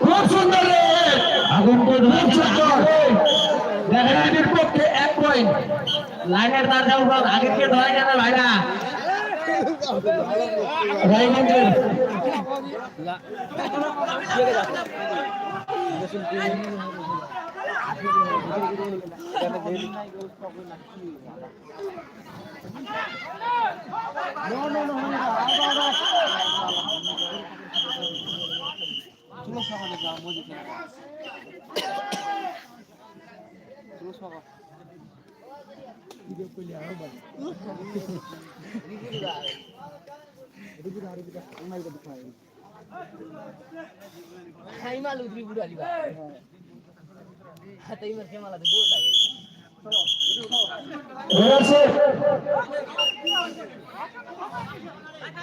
খুব সুন্দর আগুন খুব সুন্দর দেখানির পক্ষে এক পয়েন্ট লাইনের তার যাও আগে কে ধরা গেল ভাইরা রায়গঞ্জের Haimal utri budak di bawah. Hati mereka malah dulu lagi. ধরেছে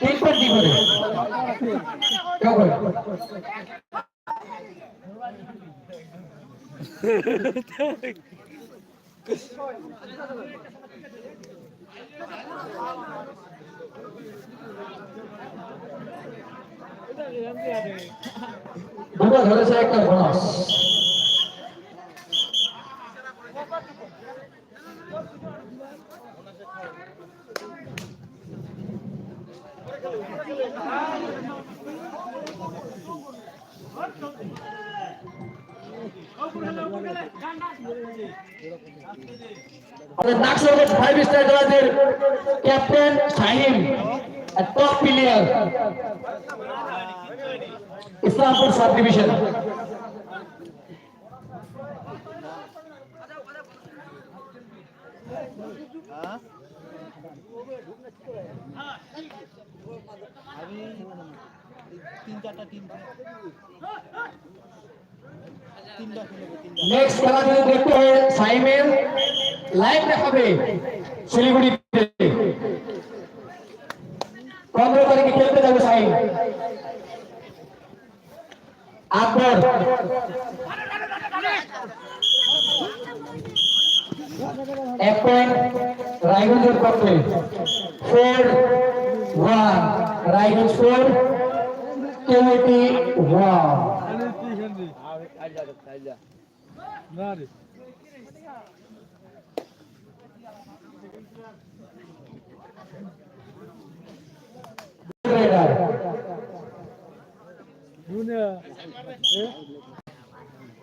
তিন পয়েন্ট কি করে করে দুটো ধরেছে একটা বোনাস নাকশলের ফাইভ স্টার ক্লাসের captain Shahin top player Islampur sub division next খেলা যদি দেখতে হয়, সাইমের লাইভ দেখাবে শিলিগুড়িতে। পনেরো তারিখে খেলতে যাবে সাইম। আকবর। এক পয়েন্ট রায়গঞ্জের পক্ষে। Four one Raiganj four twenty one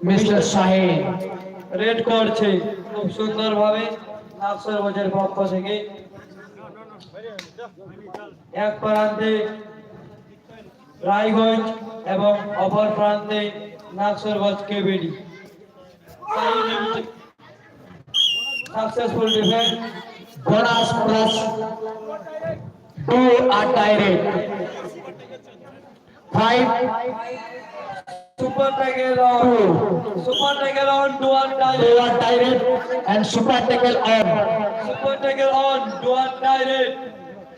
mister Shahin raid করছে খুব সুন্দরভাবে নাকসর বাজার পক্ষ থেকে। এক প্রান্তে রায়গঞ্জ এবং অপর প্রান্তে Naksarganj KBD successful defence bonus plus two are direct. Five, super tackle on two, super tackle on do or two direct are direct and super tackle on. Super tackle on do or direct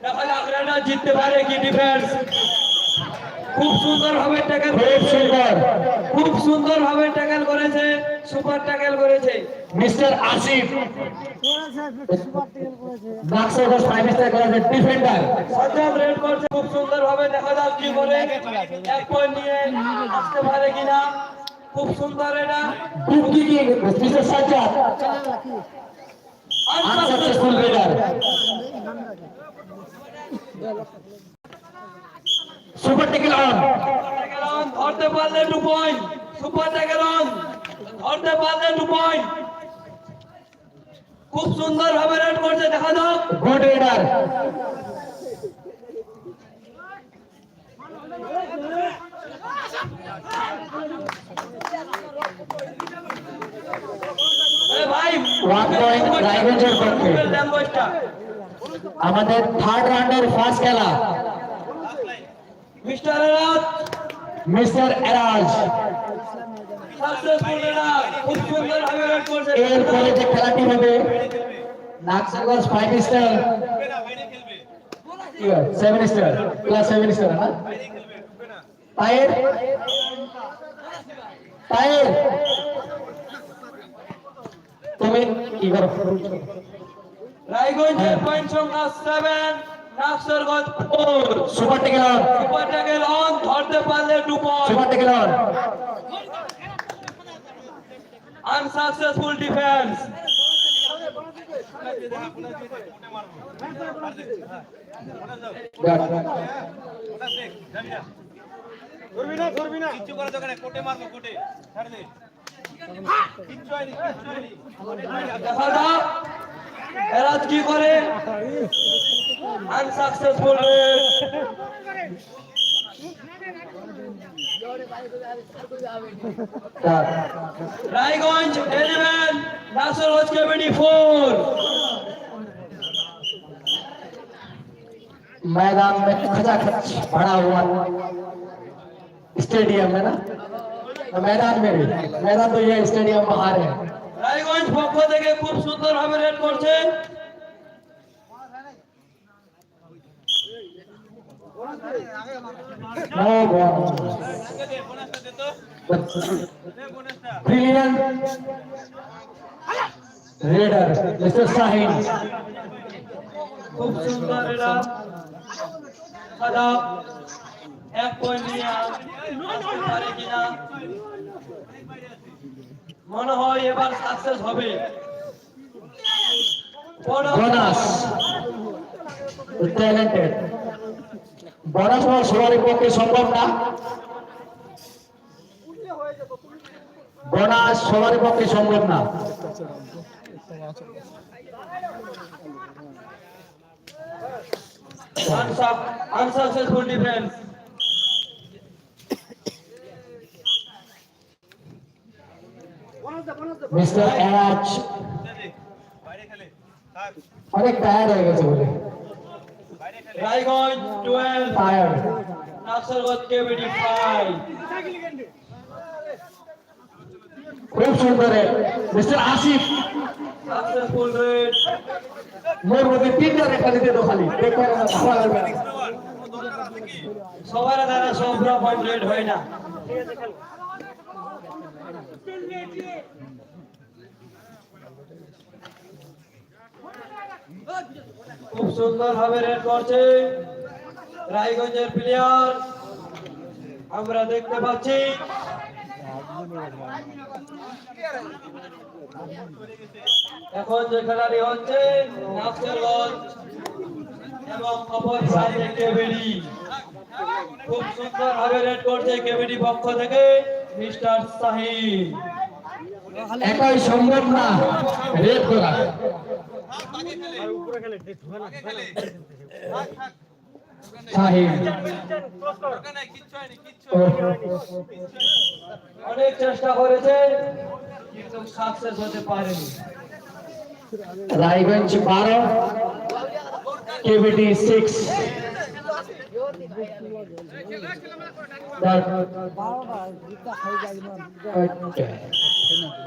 দেখা যাক রেডা জিততে পারে কি defence খুব সুন্দর ভাবে tackle খুব সুন্দর। খুব সুন্দর ভাবে ট্যাকেল করেছে সুপার ট্যাকেল করেছে। Mister Asif. Naksarganj five star ক্লাসের ডিফেন্ডার সজ্জাদ রেড করছে খুব সুন্দর ভাবে দেখা যাক কি করে। এক পয়েন্ট নিয়ে আসতে পারে কিনা। খুব সুন্দর এটা। Booking mister Sajjad unsuccessful raider super tackle on ধরতে পারলে two point super tackle on ধরতে পারলে টু পয়েন্ট খুব সুন্দর ভাবে রেড করছে দেখা যাক। গুড রেডার আমাদের থার্ড রাউন্ডের ফার্স্ট খেলা। মিস্টার রাত মিস্টার এরাজ। এরপরে যে খেলাটি হবে Naksarganj five star seven star plus seven star না? পায়ের পায়ের তুমি কি করো? রায়গঞ্জের পয়েন্ট সংখ্যা seven Naksarganj four. Super tackle on. Super tackle on ধরতে পারলে two point. Super tackle on. Unsuccessful defence কিচ্ছু করার দরকার কোটে মারবো কোটে ছাড় দে কিচ্ছু হয়নি কিচ্ছু হয়নি দেখা যাক এরা কি করে unsuccessful Raiganj eleven Nasarganj committee four मैदान में खचाखच भरा हुआ स्टेडियम है ना तो मैदान में भी मैदान तो ये स्टेडियम बाहर है রায়গঞ্জ পক্ষ থেকে খুব সুন্দর ভাবে রেড করছে No ball. দে বোনাসটা দে তো দে বোনাসটা Brilliant raider, Mr. Sahin. খুব সুন্দর এটা খারাপ এক পয়েন্ট নিয়ে মনে হয় এবার সাকসেস হবে Bonus. Talented. বোনাস পাওয়া সবারই পক্ষে সম্ভব না বোনাস সবারই পক্ষে সম্ভব না আনসাকসেসফুল ডিফেন্স মিস্টার এরাজ দে দে বাইরে খেলে থাক অনেক টায়ার্ড হয়ে গেছে বলে রায়গঞ্জ টুয়েলভ কেবিডি ফাইভ খুব সুন্দর mister Asif successful raid more মধ্যে তিনটা রেখা দিতে তো খালি। দেখবে না, ভালো লাগবে সবার দ্বারা সব পয়েন্ট রেড হয় না। খুব সুন্দর ভাবে রেড করছে রায়গঞ্জের প্লেয়ার আমরা দেখতে পাচ্ছি। এখন যে খেলাটি হচ্ছে এবং অপর সাইডে কেবেড়ি। খুব সুন্দর ভাবে রেড করছে কেবিডি পক্ষ থেকে। মিস্টার সাহিদ একাই সম্ভব না? রেড করা। অনেক চেষ্টা করেছে, কিন্তু সাকসেস হতে পারেনি। রায়গঞ্জ বারো কেবিটি সিক্স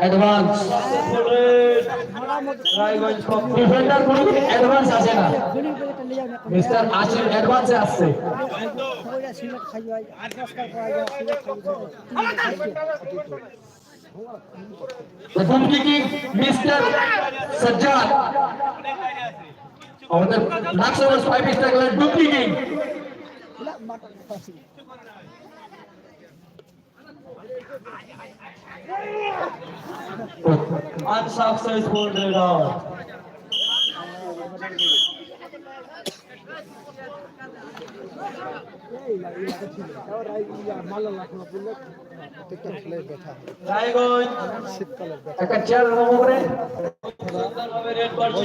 অ্যাডভান্স ডিফেন্ডার কোনো অ্যাডভান্স আছে না। মিস্টার আসিফ অ্যাডভান্সে আমাদের unsuccessful red out. রায়গঞ্জ একটা চেয়ার করে সুন্দরভাবে রেড করছে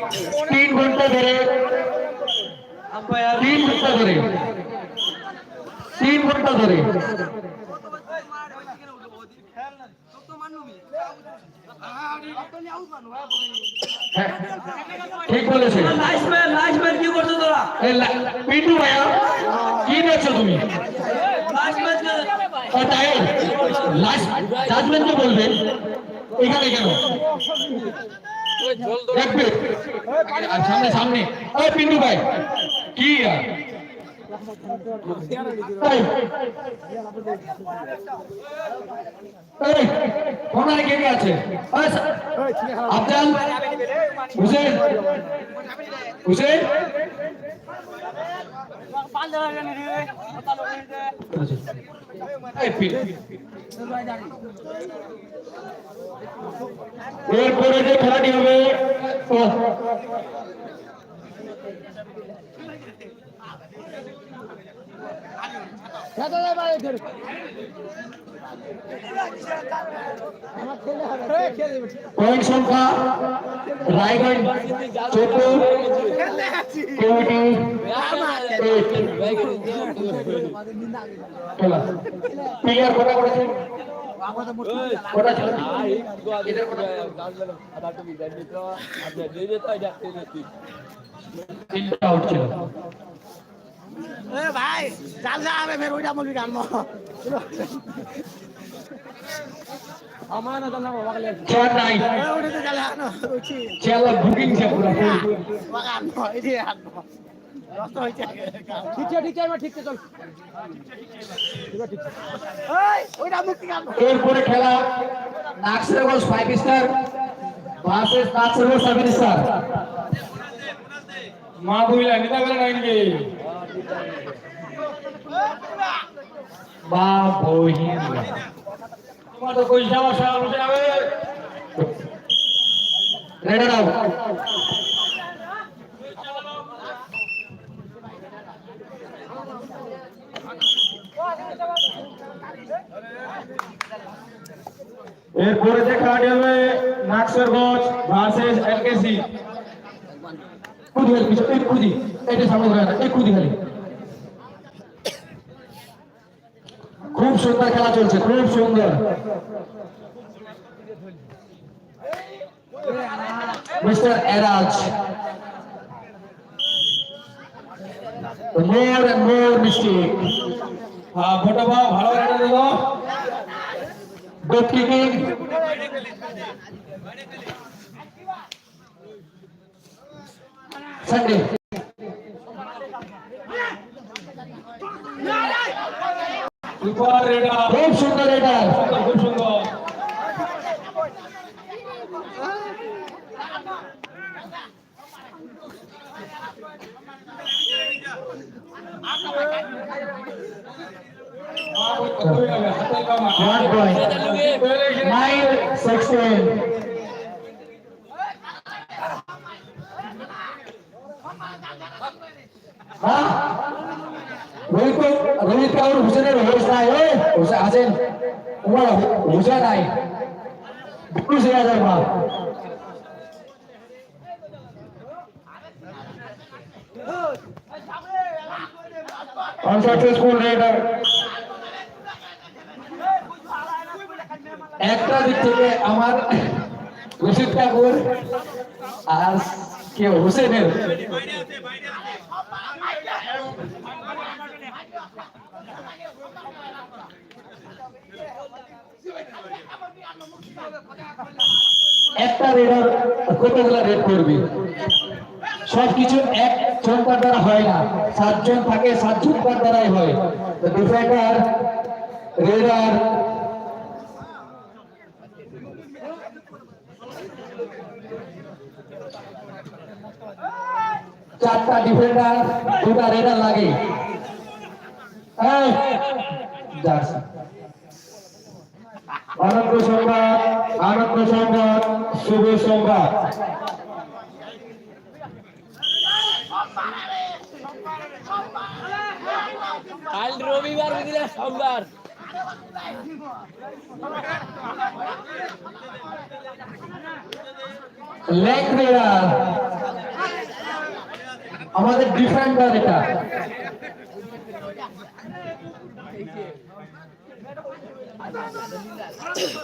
তিন ঘণ্টা ধরে। তিন ঘণ্টা ধরে। তিন ঘণ্টা ধরে। ঠিক বলেছে। কি করছ তোরা পিন্টু এখানে কেন? দেখবে আর সামনে সামনে। ওই পিন্টু ভাই কি কোনায় কে কে আছে? আফজাল হুসেন হুসেন? এরপরে যে খেলাটি হবে ও, পয়েন্ট সংখ্যা, রায়গঞ্জ এইট খেলা প্লেয়ার কটা করেছে কটা ছিল। এদের কটা তিনটা আউট ছিল। ভাই চাল যা আবে ফের ওইটা মুরগি আনব আমার না জানা বাবা গেলে নাই। ওইটা চালে আনো উঠি। চেলা বুকিং ছে পুরা আনব এই আনব রস্ত হইছে। ঠিক ঠিক আছে ঠিক চল। এই ওইটা মুক্তি আনব এরপরে খেলা। Naksarganj five star versus Naksarganj seven star মা বুইলা নিতা গেল নাইনকে মা বহিন। তোমার তো এরপরে খেলাটি হবে নাক্সরগঞ্জ ভার্সেস এলকেসি। কুদি কুদি এটা সামনে এই কুদি খালি খুব সুন্দর খেলা চলছে খুব সুন্দর। Mister Eraj. More and more mistake হ্যাঁ ফটো পাও ভালো করে দেবো। গোল কিকিং সানডে খুব সুন্দর এটা খুব সুন্দর One point. Nine sixteen. Hossain আছেন তোমার হুসেন নাই বিপুল সিং হাজার মা unsuccessful raider একটা দিক থেকে আমার রশিদ ঠাকুর আর কে হোসেনের একটা রেডার কতগুলা রেড করবি? সবকিছু এক জনতার দ্বারা হয় না। সাতজন থাকে, সাতজন তার দ্বারাই হয়? ডিফেন্ডার রেডার চারটা ডিফেন্ডার দুটা রেডার লাগে। জার্সি। আনন্দ সংবাদ আনন্দ সংবাদ শুভ সংবাদ। কাল রবিবার বুঝলে সোমবার। লেগ রেডার আমাদের ডিফেন্ডার এটা। এই যে